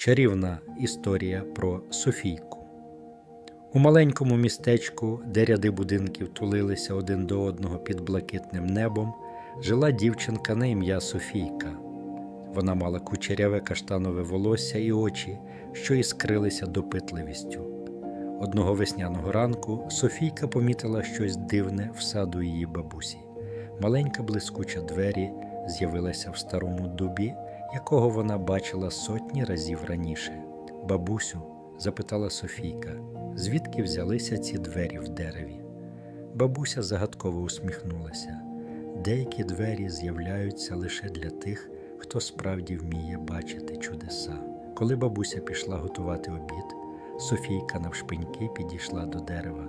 Чарівна історія про Софійку. У маленькому містечку, де ряди будинків тулилися один до одного під блакитним небом, жила дівчинка на ім'я Софійка. Вона мала кучеряве каштанове волосся і очі, що іскрилися допитливістю. Одного весняного ранку Софійка помітила щось дивне в саду її бабусі. Маленька блискуча двері з'явилася в старому дубі, якого вона бачила сотні разів раніше. Бабусю, запитала Софійка, звідки взялися ці двері в дереві. Бабуся загадково усміхнулася. Деякі двері з'являються лише для тих, хто справді вміє бачити чудеса. Коли бабуся пішла готувати обід, Софійка навшпиньки підійшла до дерева.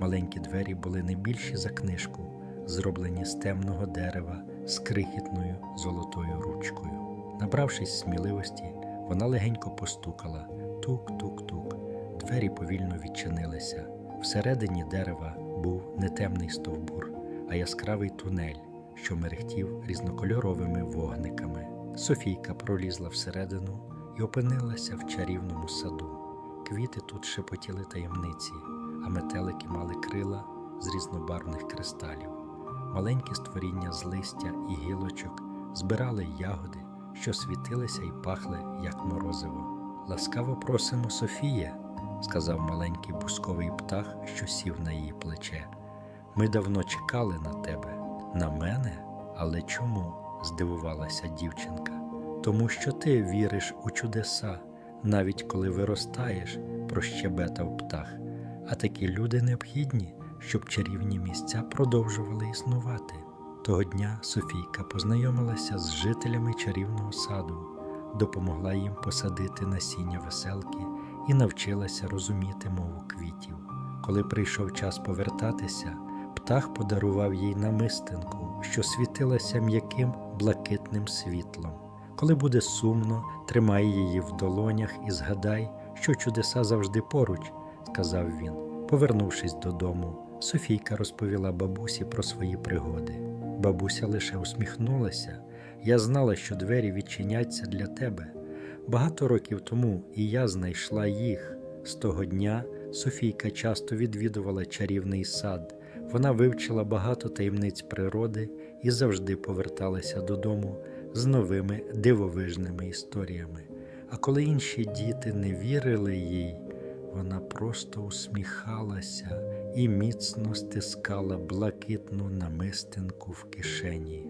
Маленькі двері були не більші за книжку, зроблені з темного дерева з крихітною золотою ручкою. Набравшись сміливості, вона легенько постукала тук-тук-тук. Двері повільно відчинилися. Всередині дерева був не темний стовбур, а яскравий тунель, що мерехтів різнокольоровими вогниками. Софійка пролізла всередину і опинилася в чарівному саду. Квіти тут шепотіли таємниці, а метелики мали крила з різнобарвних кристалів. Маленькі створіння з листя і гілочок збирали ягоди, що світилися і пахли, як морозиво. Ласкаво просимо, Софіє, сказав маленький бусковий птах, що сів на її плече. Ми давно чекали на тебе. На мене? Але чому? здивувалася дівчинка. Тому що ти віриш у чудеса, навіть коли виростаєш, прощебетав птах. А такі люди необхідні, щоб чарівні місця продовжували існувати. Того дня Софійка познайомилася з жителями чарівного саду, допомогла їм посадити насіння веселки і навчилася розуміти мову квітів. Коли прийшов час повертатися, птах подарував їй намистинку, що світилася м'яким блакитним світлом. Коли буде сумно, тримай її в долонях і згадай, що чудеса завжди поруч, сказав він. Повернувшись додому, Софійка розповіла бабусі про свої пригоди. Бабуся лише усміхнулася. Я знала, що двері відчиняться для тебе. Багато років тому і я знайшла їх. З того дня Софійка часто відвідувала чарівний сад. Вона вивчила багато таємниць природи і завжди поверталася додому з новими дивовижними історіями. А коли інші діти не вірили їй, вона просто усміхалася і міцно стискала блакитну намистинку в кишені.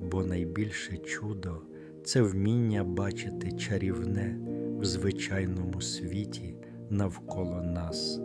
Бо найбільше чудо це вміння бачити чарівне в звичайному світі навколо нас.